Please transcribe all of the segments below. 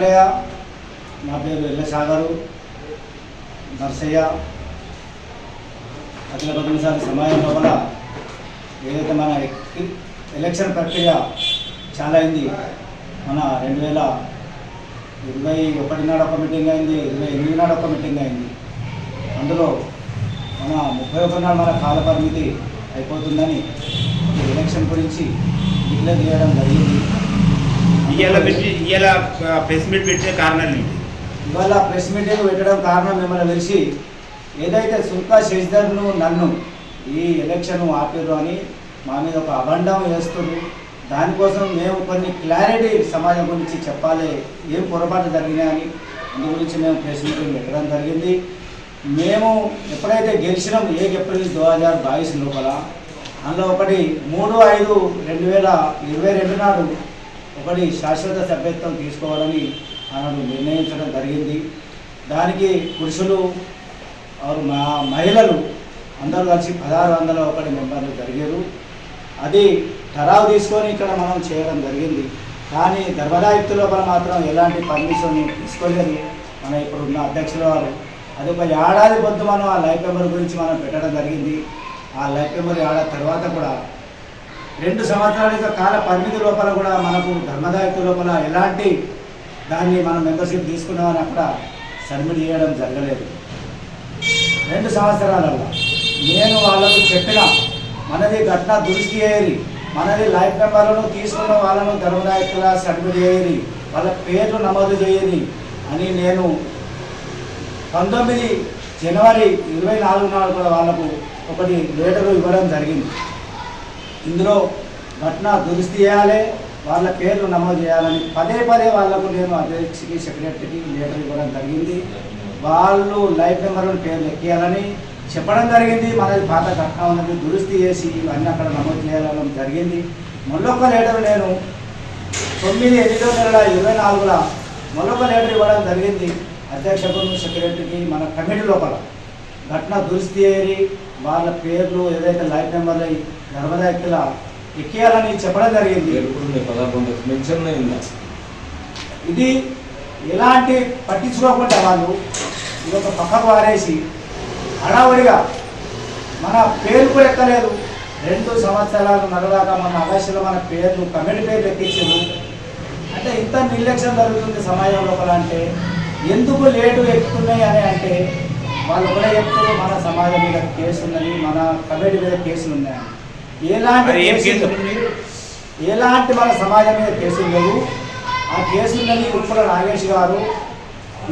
మార్కండేయ నా పేరు ఎల్ల సాగరు నర్సయ్య అఖిల పద్మశాలి సమాజం లోపల ఏదైతే మన ఎలక్షన్ ప్రక్రియ చాలా అయింది మన రెండు వేల ఇరవై ఒకటి నాడు ఒక మీటింగ్ అయింది ఇరవై ఎనిమిది నాడు ఒక మీటింగ్ అయింది. అందులో మన ముప్పై ఒకటి నాడు మన కాల పరిమితి అయిపోతుందని ఎలక్షన్ గురించి డిక్లేర్ చేయడం జరిగింది. ఇవాళ పెట్టి ఇవాళ ప్రెస్ మీట్ పెట్టే కారణాలు ఏంటి ఇవాళ ప్రెస్ మీటింగ్ పెట్టడం కారణం మిమ్మల్ని తెలిసి ఏదైతే సుల్కా శశిధర్ను నన్ను ఈ ఎలక్షన్ ఆపారు అని మా మీద ఒక అబండం వేస్తుంది దానికోసం మేము కొన్ని క్లారిటీ సమాజం గురించి చెప్పాలి ఏం పొరపాటు జరిగినాయని అందు గురించి మేము ప్రెస్ మీటింగ్ పెట్టడం జరిగింది. మేము ఎప్పుడైతే గెలిచినాం ఏ ఏప్రిల్ దో హజార్ బాయిస్ లోపల అందులో ఒకటి మూడు ఐదు రెండు వేల ఇరవై రెండు నాడు ఒకటి శాశ్వత సభ్యత్వం తీసుకోవాలని ఆనాడు నిర్ణయించడం జరిగింది. దానికి పురుషులు మా మహిళలు అందరూ కలిసి పదహారు వందల ఒకటి మెంబర్లు జరిగారు. అది ఠరావు తీసుకొని ఇక్కడ మనం చేయడం జరిగింది. కానీ ధర్మదాయుక్త లోపల మాత్రం ఎలాంటి పర్మిషన్ తీసుకోలేదు. మన ఇప్పుడున్న అధ్యక్షుల వారు. అది ఒక ఏడాది పొద్దు మనం ఆ లైఫ్ మెంబర్ గురించి మనం పెట్టడం జరిగింది. ఆ లైఫ్ మెంబర్ ఏడాది తర్వాత కూడా రెండు సంవత్సరాల యొక్క కాల పరిమితి లోపల కూడా మనకు ధర్మదాయకు లోపల ఎలాంటి దాన్ని మనం మెంబర్షిప్ తీసుకున్నామని అక్కడ సబ్మిట్ చేయడం జరగలేదు. రెండు సంవత్సరాలలో నేను వాళ్ళకు చెప్పిన మనది ఘటన దృష్టి చేయరి మనది లైఫ్ మెంబర్లను తీసుకున్న వాళ్ళను ధర్మదాయకుల సబ్మిట్ చేయరి వాళ్ళ పేర్లు నమోదు చేయని అని నేను పంతొమ్మిది జనవరి ఇరవై నాలుగు నాడు కూడా వాళ్ళకు ఒకటి లెటరు ఇవ్వడం జరిగింది. ఇందులో ఘటన దురుస్తి చేయాలి వాళ్ళ పేర్లు నమోదు చేయాలని పదే పదే వాళ్ళకు నేను అధ్యక్షకి సెక్రటరీకి లెటర్ ఇవ్వడం జరిగింది. వాళ్ళు లైఫ్ మెంబర్ల పేర్లు ఎక్కేయాలని చెప్పడం జరిగింది. మనది పాత ఘటన ఉన్నది దురుస్తి చేసి ఇవన్నీ అక్కడ నమోదు చేయాలని జరిగింది. మళ్ళొక్క లెటర్ నేను తొమ్మిది ఎనిమిదో నెల ఇరవై నాలుగుల మరొక లెటర్ ఇవ్వడం జరిగింది. అధ్యక్షుడు సెక్రటరీకి మన కమిటీ లోపల. ఘటన దురుస్తి ఏరి వాళ్ళ పేర్లు ఏదైతే లైఫ్ నెంబర్లు ధర్మదాయకుల ఎక్కేయాలని చెప్పడం జరిగింది. ఇది ఎలాంటి పట్టించుకోకుండా వాళ్ళు ఇది ఒక పక్కకు వారేసి హడావుడిగా మన పేరు కూడా ఎక్కలేదు. రెండు సంవత్సరాలు నడదాకా మన ఆకాశంలో మన పేర్లు కమిటీ పేర్లు ఎక్కించారు. అంటే ఇంత నిర్లక్ష్యం జరుగుతుంది సమాజం లోపల అంటే ఎందుకు లేటు ఎక్కుతున్నాయి అని అంటే వాళ్ళు కూడా చెప్తారు మన సమాజం మీద కేసు ఉన్నది మన కమిటీ మీద కేసులు ఉన్నాయని ఎలాంటి? ఎలాంటి మన సమాజం మీద కేసులు లేవు? ఆ కేసులని ఉప్పుల నాగేష్ గారు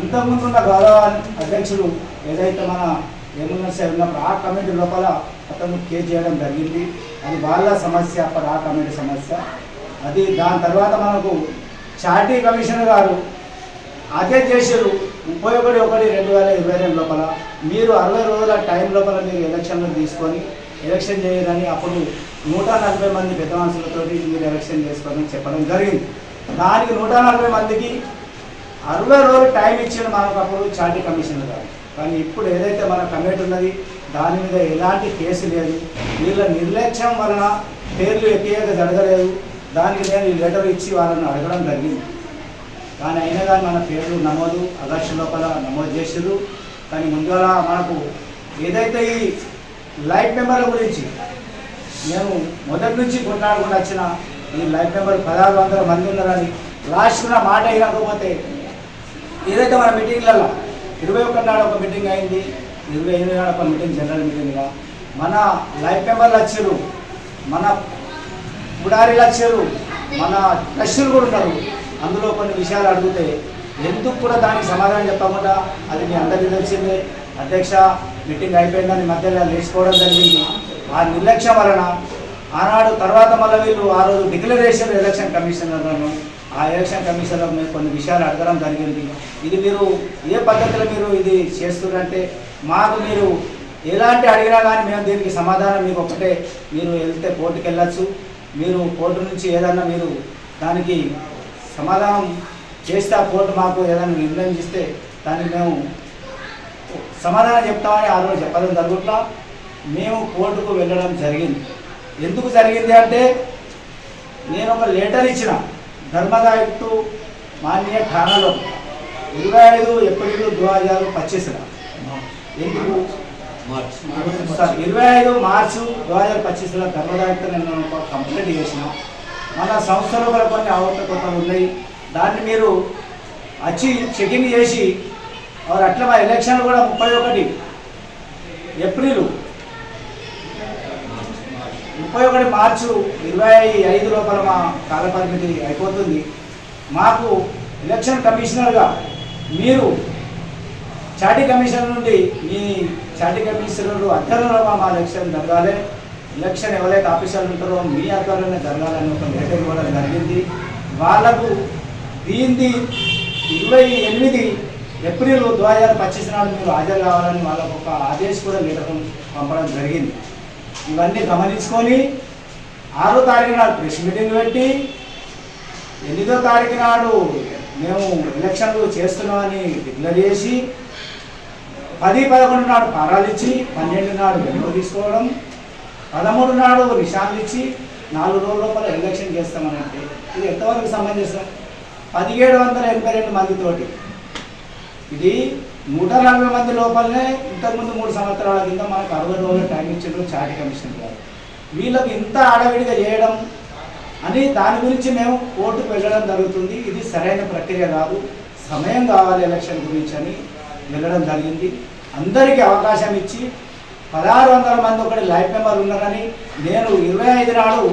ఇంతకుముందు ఉన్న గౌరవ అధ్యక్షుడు ఏదైతే మన సార్ ఉన్నప్పుడు ఆ కమిటీ లోపల అతను కేసు చేయడం జరిగింది. అది వాళ్ళ సమస్య అప్పుడు ఆ కమిటీ సమస్య. అది దాని తర్వాత మనకు చార్టీ కమిషనర్ గారు అదే చేశారు. ముప్పై ఒకటి ఒకటి రెండు వేల ఇరవై రెండు లోపల. మీరు అరవై రోజుల టైం లోపల మీరు ఎలక్షన్లు తీసుకొని ఎలక్షన్ చేయదని అప్పుడు నూట నలభై మంది పెద్ద మనుషులతో మీరు ఎలక్షన్ చేసుకోవాలని చెప్పడం జరిగింది. దానికి నూట నలభై మందికి అరవై రోజులు టైం ఇచ్చిన మనకు అప్పుడు చార్టీ కమిషనర్ గారు. కానీ ఇప్పుడు ఏదైతే మన కమిటీ ఉన్నది దాని మీద ఎలాంటి కేసు లేదు. వీళ్ళ నిర్లక్ష్యం వలన పేర్లు ఎక్కియక జరగలేదు. దానికి నేను ఈ లెటర్ ఇచ్చి వాళ్ళని అడగడం జరిగింది. కానీ అయినా కానీ మన పేర్లు నమోదు ఆగస్టు లోపల నమోదు చేసారు కానీ ముందుగా మనకు ఏదైతే ఈ లైఫ్ మెంబర్ల గురించి. నేను మొదటి నుంచి కొట్లాడుకుంటూ వచ్చిన ఈ లైఫ్ మెంబర్ పదహారు వందల మంది ఉన్నారని లాస్ట్ నా మాట ఇవ్వకపోతే ఏదైతే మన మీటింగ్లలో ఇరవై ఒకటి నాడు ఒక మీటింగ్ అయింది ఇరవై ఎనిమిది నాడు ఒక మీటింగ్ జనరల్ మీటింగ్గా మన లైఫ్ మెంబర్లు వచ్చారు మన పుడారీలు వచ్చారు మన ట్రస్టులు కూడా ఉన్నారు. అందులో కొన్ని విషయాలు అడిగితే ఎందుకు కూడా దానికి సమాధానం చెప్పకుండా అది మీ అందరికీ తెలిసిందే. అధ్యక్ష మీటింగ్ అయిపోయిందని మధ్యలో లేచిపోవడం జరిగింది. ఆ నిర్లక్ష్యం వలన ఆనాడు తర్వాత మళ్ళీ వీళ్ళు ఆ రోజు డిక్లరేషన్ ఎలక్షన్ కమిషనర్లను ఆ ఎలక్షన్ కమిషనర్ మీరు కొన్ని విషయాలు అడగడం జరిగింది. ఇది మీరు ఏ పద్ధతిలో మీరు ఇది చేస్తున్నారంటే మాకు మీరు ఎలాంటి అడిగినా కానీ మేము దీనికి సమాధానం మీకు ఒకటే. మీరు వెళ్తే కోర్టుకు వెళ్ళచ్చు మీరు కోర్టు నుంచి ఏదన్నా మీరు దానికి సమాధానం చేస్తే ఆ కోర్టు మాకు ఏదైనా నిర్ణయం ఇస్తే దానికి మేము సమాధానం చెప్తామని ఆ రోజు చెప్పడం జరుగుట్లా మేము కోర్టుకు వెళ్ళడం జరిగింది. ఎందుకు జరిగింది అంటే నేను ఒక లెటర్ ఇచ్చిన ధర్మదాయుక్తు మాన్య ఠానాలో ఇరవై ఐదు ఏప్రిల్ దో హజార్ ఎందుకు? సార్ ఇరవై ఐదు మార్చు దో హజార్ పచ్చిస్లో ధర్మదాయతో నేను ఒక కంప్లైంట్ చేసిన. మన సంస్థలో కూడా కొన్ని అవకతవకలు ఉన్నాయి. దాన్ని మీరు వచ్చి చెకింగ్ చేసి వారు అట్లా మా ఎలక్షన్ కూడా ముప్పై ఒకటి. ఏప్రిల్. ముప్పై ఒకటి మార్చు ఇరవై ఐదు లోపల మా కాలపరిమితి అయిపోతుంది. మాకు ఎలక్షన్ కమిషనర్గా మీరు చాటి కమిషనర్ నుండి మీ చాటి కమిషనర్ అధ్వర్యంలో మా ఎలక్షన్ జరగాలి. ఎలక్షన్ ఎవరైతే ఆఫీసర్లు ఉంటారో మీ ఆధ్వర్యంలో జరగాలని ఒక లెటర్ ఇవ్వడం జరిగింది. వాళ్ళకు దీన్ని ఇరవై ఎనిమిది ఏప్రిల్ దో హజార్ పచ్చిస్ నాడు మీరు హాజరు కావాలని వాళ్ళకు ఒక ఆదేశం కూడా లెటర్ పంపడం జరిగింది. ఇవన్నీ గమనించుకొని ఆరో తారీఖు నాడు ప్రెస్ మీటింగ్ పెట్టి ఎనిమిదో తారీఖు నాడు మేము ఎలక్షన్లు చేస్తున్నామని డిక్లేర్ చేసి పది పదకొండు నాడు పారాలు ఇచ్చి పన్నెండు నాడు వెనుక తీసుకోవడం పదమూడు నాడు నిషాన్లు ఇచ్చి నాలుగు రోజుల లోపల ఎలక్షన్ చేస్తామని అంటే ఇది ఎంతవరకు సమంజసం పదిహేడు వందల ఎనభై రెండు మందితోటి. ఇది నూట నలభై మంది లోపలనే ఇంతకుముందు మూడు సంవత్సరాల కింద మనకు అరవై రోజుల టైం ఇచ్చారు చాటి కమిషన్ గారు. వీళ్ళకి ఇంత ఆడవిడిగా చేయడం అని దాని గురించి మేము కోర్టుకు వెళ్ళడం జరుగుతుంది. ఇది సరైన ప్రక్రియ కాదు. సమయం కావాలి ఎలక్షన్ గురించి అని వెళ్ళడం జరిగింది. అందరికీ అవకాశం ఇచ్చి పదహారు వందల మంది ఒకటి లైఫ్ మెంబర్ ఉన్నారని నేను ఇరవై ఐదు నాడు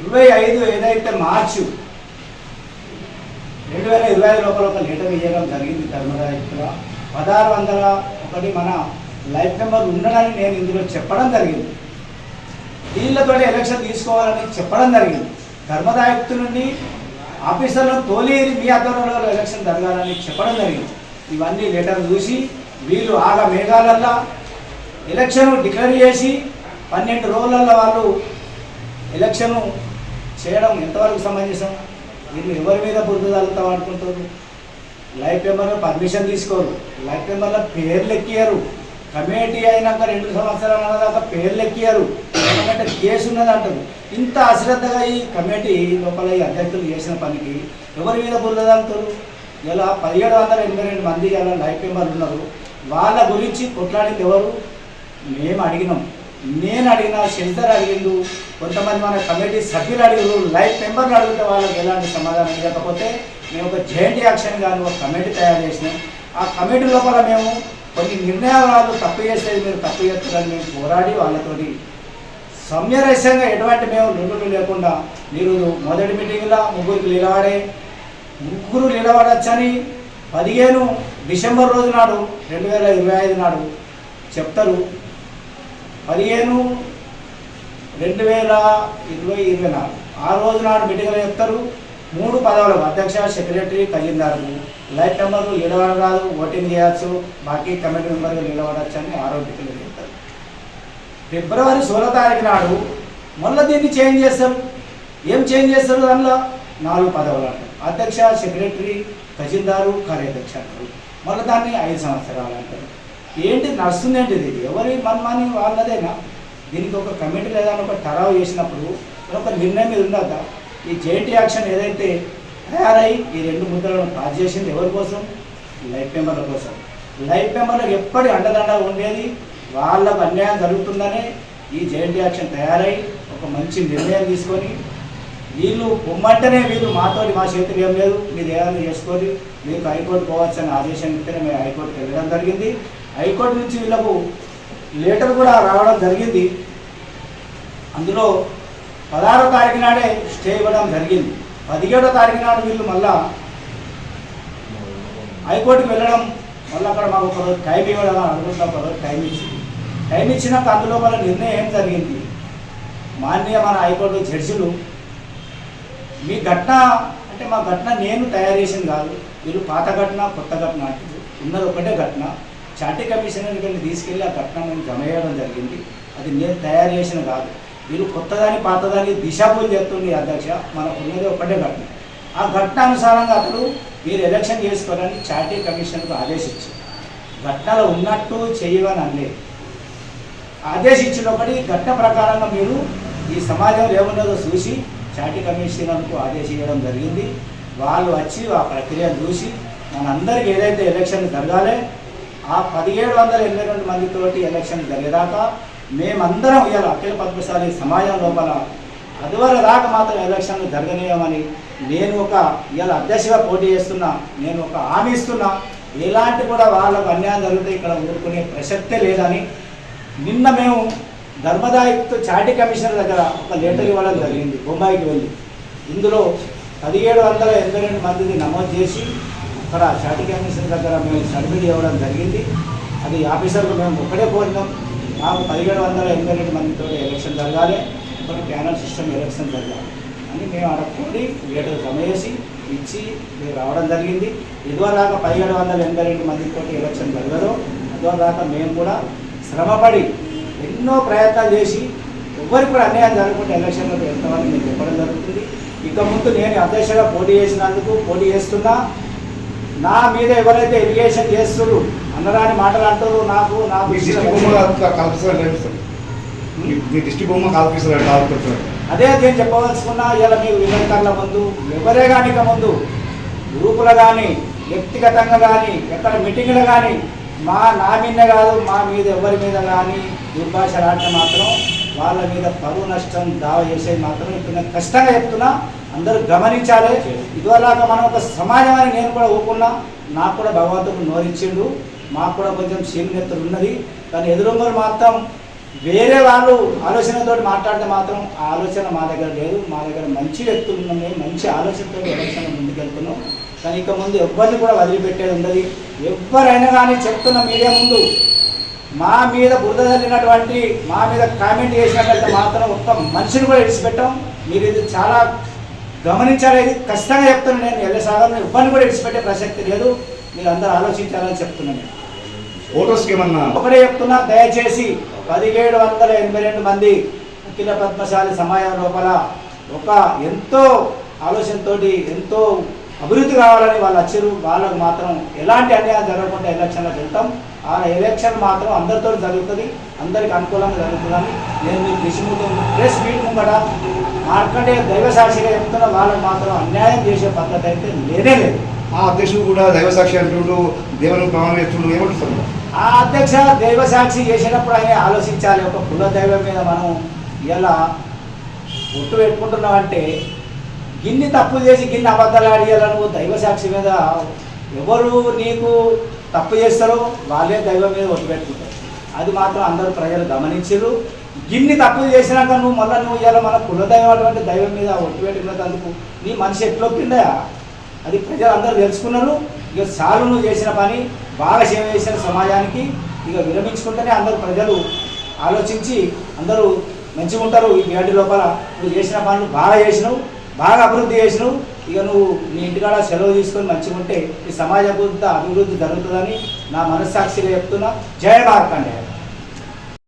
ఇరవై ఐదు ఏదైతే మార్చు రెండు వేల ఇరవై ఐదు లోపల ఒక లెటర్ ఇవ్వడం జరిగింది ధర్మరాజుగా పదహారు వందల ఒకటి మన లైఫ్ నెంబర్ ఉండడని నేను ఇందులో చెప్పడం జరిగింది. వీళ్ళతో ఎలక్షన్ తీసుకోవాలని చెప్పడం జరిగింది. ధర్మదాయుక్తు నుండి ఆఫీసర్లను తోలి మీ ఆధ్వర్యంలో ఎలక్షన్ జరగాలని చెప్పడం జరిగింది. ఇవన్నీ లెటర్ చూసి వీళ్ళు ఆగ మేఘాలల్లో ఎలక్షన్ డిక్లేర్ చేసి పన్నెండు రోజులలో వాళ్ళు ఎలక్షన్ చేయడం ఎంతవరకు సమంజసం? వీళ్ళు ఎవరి మీద బుద్ధి తగ్గుతాం అనుకుంటారు? లైఫ్ మెంబర్లో పర్మిషన్ తీసుకోరు. లైఫ్ మెంబర్లో పేర్లు ఎక్కియరు కమిటీ అయినాక రెండు సంవత్సరాల దాకా పేర్లు ఎక్కియరు ఎందుకంటే కేసు ఉన్నది అంటారు ఇంత అశ్రద్ధగా ఈ కమిటీ లోపల ఈ అధ్యక్షులు చేసిన పనికి ఎవరి మీద బురద తగ్గుతారు ఇలా పదిహేడు వందల ఎనభై రెండు మంది ఇలా లైఫ్ మెంబర్లు ఉన్నారు. వాళ్ళ గురించి కొట్లాడింది ఎవరు? మేము అడిగినాం. నేను అడిగిన శంకర్ అడిగిండు కొంతమంది మన కమిటీ సభ్యులు అడిగారు లైఫ్ మెంబర్లు అడిగితే వాళ్ళకి ఎలాంటి సమాధానం లేకపోతే మేము ఒక జాయింట్ యాక్షన్ కానీ ఒక కమిటీ తయారు చేసినాం. ఆ కమిటీ లోపల మేము కొన్ని నిర్ణయాలు తప్పు చేసేది మీరు తప్పు చేస్తారని మేము పోరాడి వాళ్ళతోటి సమ్యరస్యంగా ఎటువంటి మేము లొల్లులు లేకుండా మీరు మొదటి మీటింగ్లో ముగ్గురికి నిలబడే ముగ్గురు నిలబడచ్చని పదిహేను డిసెంబర్ రోజు నాడు రెండు వేల ఇరవై ఐదు నాడు చెప్తారు. పదిహేను రెండు వేల ఇరవై ఇరవై నాలుగు. ఆ రోజు నాడు మీటింగ్లు చెప్తారు మూడు పదవులకు అధ్యక్ష సెక్రటరీ లైట్ లైఫ్ మెంబర్లు నిలబడరాదు ఓటింగ్ చేయొచ్చు బాకీ కమిటీ మెంబర్లు నిలబడచ్చు అని ఆరోగ్యకులు చెప్తారు. ఫిబ్రవరి సోలో తారీఖు నాడు మళ్ళీ దీన్ని చేంజ్ చేస్తారు ఏం చేంజ్ చేస్తారు దానిలో? నాలుగు పదవులు అంటారు. అధ్యక్ష సెక్రటరీ తహసీల్దారు కార్యాధ్యక్ష అంటారు. మళ్ళీ దాన్ని ఐదు సంవత్సరాలు అంటారు. ఏంటి నడుస్తుంది ఏంటి ఇది? ఎవరి మన్మాని వాళ్ళదేనా? దీనికి ఒక కమిటీ లేదా ఒక టరావు చేసినప్పుడు ఒక నిర్ణయం మీద ఉండద్దా ఈ జేటీ యాక్షన్ ఏదైతే తయారై ఈ రెండు ముద్రలను పాస్ చేసింది ఎవరి కోసం? లైఫ్ మెంబర్ల కోసం. లైఫ్ మెంబర్లకు ఎప్పటి అండదండ ఉండేది? వాళ్ళకు అన్యాయం జరుగుతుందనే ఈ జేఎన్టీ యాక్షన్ తయారై ఒక మంచి నిర్ణయం తీసుకొని వీళ్ళు పొమ్మంటేనే వీళ్ళు మాతో మా చేతులు ఏం లేదు మీరు ఏదైనా చేసుకొని మీకు హైకోర్టు పోవచ్చు ఆదేశం ఇస్తేనే మేము హైకోర్టుకి వెళ్ళడం జరిగింది. హైకోర్టు నుంచి వీళ్ళకు లెటర్ కూడా రావడం జరిగింది. అందులో పదహారో తారీఖు నాడే స్టే ఇవ్వడం జరిగింది. పదిహేడో తారీఖు నాడు వీళ్ళు మళ్ళా హైకోర్టుకి వెళ్ళడం మళ్ళీ అక్కడ మాకు ఒకరోజు టైం ఇవ్వడం అని అనుకుంటాం ఒకరోజు టైం ఇచ్చింది. టైం ఇచ్చినాక అందులో వాళ్ళ నిర్ణయం ఏం జరిగింది? మాన్య మన హైకోర్టు జడ్జిలు మీ ఘటన అంటే మా ఘటన నేను తయారు చేసింది కాదు. వీళ్ళు పాత ఘటన కొత్త ఘటన అంటారు ఉన్నది ఒకటే ఘటన. చాటి కమిషనర్కి వెళ్ళి తీసుకెళ్ళి ఆ ఘటన జమ చేయడం జరిగింది. అది నేను తయారు చేసిన కాదు. వీళ్ళు కొత్తదాని పాతదాని దిశాబులు చేస్తుంది అధ్యక్ష. మనకు ఉన్నది ఒకటే ఘటన. ఆ ఘటన అనుసారంగా అతడు మీరు ఎలక్షన్ చేసుకోవాలని చార్టీ కమిషన్కు ఆదేశించారు. ఘట్టాలు ఉన్నట్టు చేయవని అనలేదు. ఆదేశించిన ఒకటి ఘట్ట ప్రకారంగా మీరు ఈ సమాజంలో ఏమున్నదో చూసి చాటి కమిషనర్కు ఆదేశించడం జరిగింది. వాళ్ళు వచ్చి ఆ ప్రక్రియను చూసి మనందరికీ ఏదైతే ఎలక్షన్ జరగాలి ఆ పదిహేడు వందల ఎనభై రెండు మందితోటి ఎలక్షన్ జరిగేదాకా మేమందరం ఇవాళ అఖిల పద్మశాలి సమాజం లోపల అదివర దాకా మాత్రం ఎలక్షన్లు జరగనీయమని నేను ఒక ఇవాళ అధ్యక్షగా పోటీ చేస్తున్నా నేను ఒక హామీ ఇస్తున్నా. ఎలాంటి కూడా వాళ్ళకు అన్యాయం జరిగితే ఇక్కడ ఊరుకునే ప్రసక్తే లేదని నిన్న మేము ధర్మదాయుక్త చాటి కమిషనర్ దగ్గర ఒక లెటర్ ఇవ్వడం జరిగింది బొంబాయికి వెళ్ళి. ఇందులో పదిహేడు వందల ఎనభై రెండు మందిని నమోదు చేసి అక్కడ చాటి కమిషన్ దగ్గర మేము సబ్మిట్ ఇవ్వడం జరిగింది. అది ఆఫీసర్కు మేము ఒక్కడే కోరినాం. మాకు పదిహేడు వందల ఎనభై రెండు మందితో ఎలక్షన్ జరగాలి. ఒక ప్యానల్ సిస్టమ్ ఎలక్షన్ జరగాలి. అని మేము అక్కడ కోరి లెటర్ జమ చేసి ఇచ్చి మీరు రావడం జరిగింది. ఇదివరదాకా పదిహేడు వందల ఎనభై రెండు మందితో ఎలక్షన్ జరగదు. ఇదివరదాకా మేము కూడా శ్రమపడి ఎన్నో ప్రయత్నాలు చేసి ఎవరికి కూడా అన్యాయం జరగకుండా ఎలక్షన్లోకి వెళ్తామని నేను చెప్పడం జరుగుతుంది. ఇక ముందు నేను అధ్యక్షగా పోటీ చేసినందుకు పోటీ చేస్తున్నా. నా మీద ఎవరైతే ఎలిగేషన్ చేస్తున్నారు అన్నరాని మాటలు అంటారు నాకు నా మీ దిష్టి బొమ్మ కల్పిస్తారు మీ అదే నేను చెప్పవలసుకున్నా ఇలా మీకు విలేకరుల ముందు ఎవరే కానీ ఇక ముందు గ్రూపులు కానీ వ్యక్తిగతంగా కానీ ఎక్కడ మీటింగ్లు కానీ మా నా మీద కాదు మా మీద ఎవరి మీద కానీ దుర్భాష ఆడితే మాత్రం వాళ్ళ మీద పరువు నష్టం దావా చేసేది మాత్రం ఇప్పుడు నేను కష్టంగా చెప్తున్నా అందరూ గమనించాలి. ఇదివరలాగా మనం ఒక సమాజం అని నేను కూడా ఊపుకున్నా నాకు కూడా భగవంతుడు నోరిచ్చిండు. మాకు కూడా కొంచెం శీలనెత్తులు ఉన్నది. కానీ ఎదురుంగలు మాత్రం వేరే వాళ్ళు ఆలోచనతో మాట్లాడితే మాత్రం ఆ ఆలోచన మా దగ్గర లేదు. మా దగ్గర మంచి వ్యక్తులు ఉన్నాం మంచి ఆలోచనతో ఎలక్షన్ ముందుకెళ్తున్నాం. కానీ ఇక ముందు ఎవరిని కూడా వదిలిపెట్టేది ఉండదు. ఎవరైనా కానీ చెప్తున్న మీడియా ముందు మా మీద బురద చల్లినటువంటి మా మీద కామెంట్ చేసినట్లయితే మాత్రం ఒక్క మనిషిని కూడా విడిచిపెట్టాం. మీరు ఇది చాలా గమనించాలి. ఖచ్చితంగా చెప్తున్నాను నేను. ఎల్లసాగర్ ఎవరిని కూడా విడిచిపెట్టే ప్రసక్తి లేదు. మీరు అందరూ ఆలోచించాలని చెప్తున్నాను నేను. ఓటర్స్కి ఏమన్నా ఒకటే చెప్తున్నా దయచేసి పదిహేడు వందల ఎనభై రెండు మంది అఖిల పద్మశాలి సమాజం లోపల ఒక ఎంతో ఆలోచనతోటి ఎంతో అభివృద్ధి కావాలని వాళ్ళు వచ్చారు. వాళ్ళకు మాత్రం ఎలాంటి అన్యాయం జరగకుండా ఎలక్షన్లకు వెళ్తాం. ఆ ఎలక్షన్ మాత్రం అందరితో జరుగుతుంది అందరికి అనుకూలంగా జరుగుతుందని నేను మీ కృషి ముందు ప్రెస్ మీట్ ముంగట మార్కండే దైవ సాక్షిగా చెప్తున్న వాళ్ళకి మాత్రం అన్యాయం చేసే పద్ధతి అయితే లేనే లేదు. ఆ అధ్యక్షుడు కూడా దైవసాక్షి అంటుండు దేవుని ప్రమాణం చేస్తుండు ఏమంటున్నారు ఆ అధ్యక్ష దైవ సాక్షి చేసినప్పుడు ఆయన ఆలోచించాలి ఒక కుల దైవం మీద మనం ఇలా ఒట్టు పెట్టుకుంటున్నామంటే గిన్ని తప్పులు చేసి గిన్ని అబద్ధాలు ఆడియాల నువ్వు దైవ సాక్షి మీద ఎవరు నీకు తప్పు చేస్తారో వాళ్ళే దైవం మీద ఒట్టు పెట్టుకుంటారు. అది మాత్రం అందరూ ప్రజలు గమనించారు. గిన్ని తప్పులు చేసినాక నువ్వు మళ్ళీ నువ్వు ఇవాళ మన కులదైవం అటువంటి దైవం మీద ఒట్టు పెట్టుకున్నందుకు నీ మనిషి ఎట్లొప్పిందా అది ప్రజలు అందరూ తెలుసుకున్నారు. ఇక చాలు నువ్వు చేసిన పని బాగా సేవ చేసిన సమాజానికి ఇక విరమించుకుంటేనే అందరూ ప్రజలు ఆలోచించి అందరూ మంచిగా ఉంటారు ఈ ఏడు లోపల నువ్వు చేసిన పనులు బాగా చేసినావు బాగా అభివృద్ధి చేసినావు. ఇక నువ్వు నీ ఇంటికాడ సెలవు తీసుకొని మంచిగా ఉంటే ఈ సమాజ అభివృద్ధి అభివృద్ధి జరుగుతుందని నా మనస్సాక్షిగా చెప్తున్నా. జయ మార్కండే